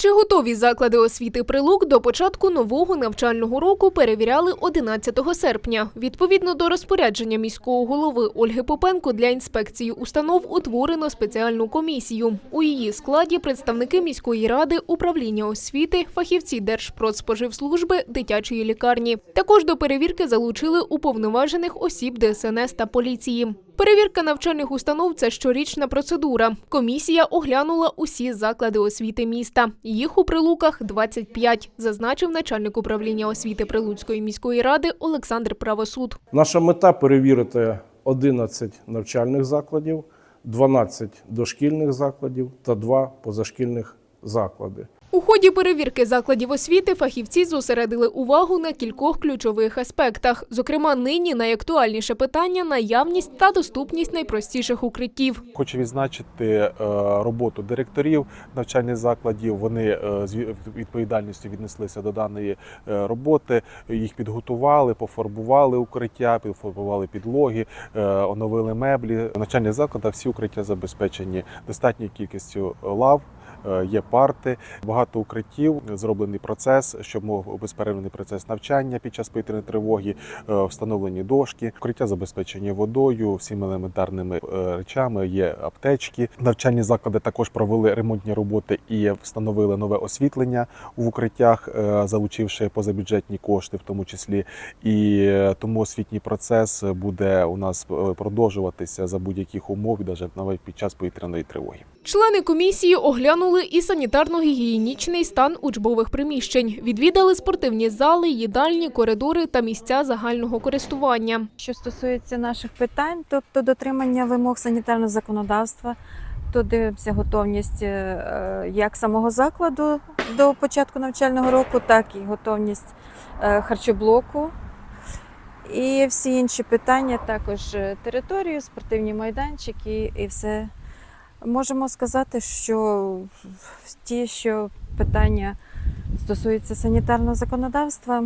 Чи готові заклади освіти Прилук до початку нового навчального року перевіряли 11 серпня. Відповідно до розпорядження міського голови Ольги Попенко для інспекції установ утворено спеціальну комісію. У її складі представники міської ради, управління освіти, фахівці Держпродспоживслужби, дитячої лікарні. Також до перевірки залучили уповноважених осіб ДСНС та поліції. Перевірка навчальних установ це щорічна процедура. Комісія оглянула усі заклади освіти міста. Їх у прилуках 25, зазначив начальник управління освіти Прилуцької міської ради Олександр Правосуд. Наша мета перевірити 11 навчальних закладів, 12 дошкільних закладів та 2 позашкільних заклади. У ході перевірки закладів освіти фахівці зосередили увагу на кількох ключових аспектах. Зокрема, нині найактуальніше питання наявність та доступність найпростіших укриттів. Хочу відзначити е, роботу директорів навчальних закладів. Вони е, з відповідальністю віднеслися до даної е, роботи. Їх підготували, пофарбували укриття, пофарбували підлоги, оновили меблі. В навчальних всі укриття забезпечені достатньою кількістю лав. Є парти, укриттів, зроблений процес, щоб мов безперервний процес навчання під час повітряної тривоги, е, встановлені дошки, укриття забезпечені водою, всіми елементарними е, речами. Є аптечки. Навчальні заклади також провели ремонтні роботи і встановили нове освітлення в укриттях, е, залучивши позабюджетні кошти, в тому числі. І тому освітній процес буде у нас продовжуватися за будь-яких умов, навіть навіть під час повітряної тривоги. Члени комісії оглянули і санітарно-гігієнічний стан учбових приміщень, відвідали спортивні зали, їдальні, коридори та місця загального користування. Що стосується наших питань, тобто дотримання вимог санітарного законодавства, то дивимося готовність е, як самого закладу до початку навчального року, так і готовність е, харчоблоку. І всі інші питання, також е, територію, спортивні майданчики і все. Можемо сказати, що ті, що питання стосуються санітарного законодавства,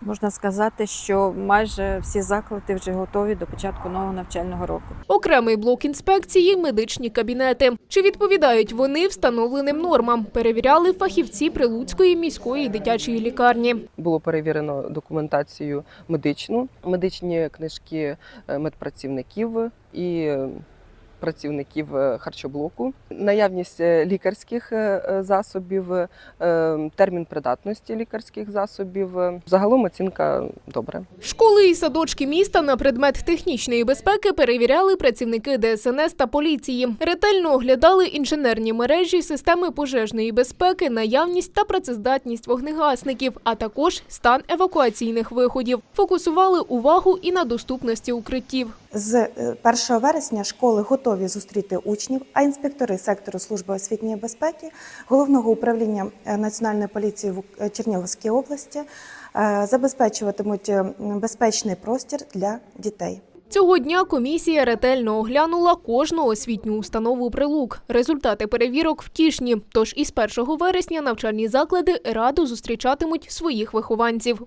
Можна сказати, що майже всі заклади вже готові до початку нового навчального року. Окремий блок інспекції медичні кабінети. Чи відповідають вони встановленим нормам? Перевіряли фахівці Прилуцької міської дитячої лікарні. Було перевірено документацію медичну, медичні книжки е, медпрацівників і працівників е, харчоблоку, наявність е, лікарських е, засобів, термін придатності лікарських засобів. Загалом оцінка добре. Школи і садочки міста на предмет технічної безпеки перевіряли працівники ДСНС та поліції. Ретельно оглядали інженерні мережі, системи пожежної безпеки, наявність та працездатність вогнегасників, а також стан евакуаційних виходів. Фокусували увагу і на доступності укриттів. З е, 1 вересня школи готові зустріти учнів, а інспектори сектору служби освітньої безпеки головного управління е, Національної поліції в е, Чернігівській області е, забезпечуватимуть е, безпечний простір для дітей. Цього дня комісія ретельно оглянула кожну освітню установу прилук. Результати перевірок втішні. Тож із 1 вересня навчальні заклади радо зустрічатимуть своїх вихованців.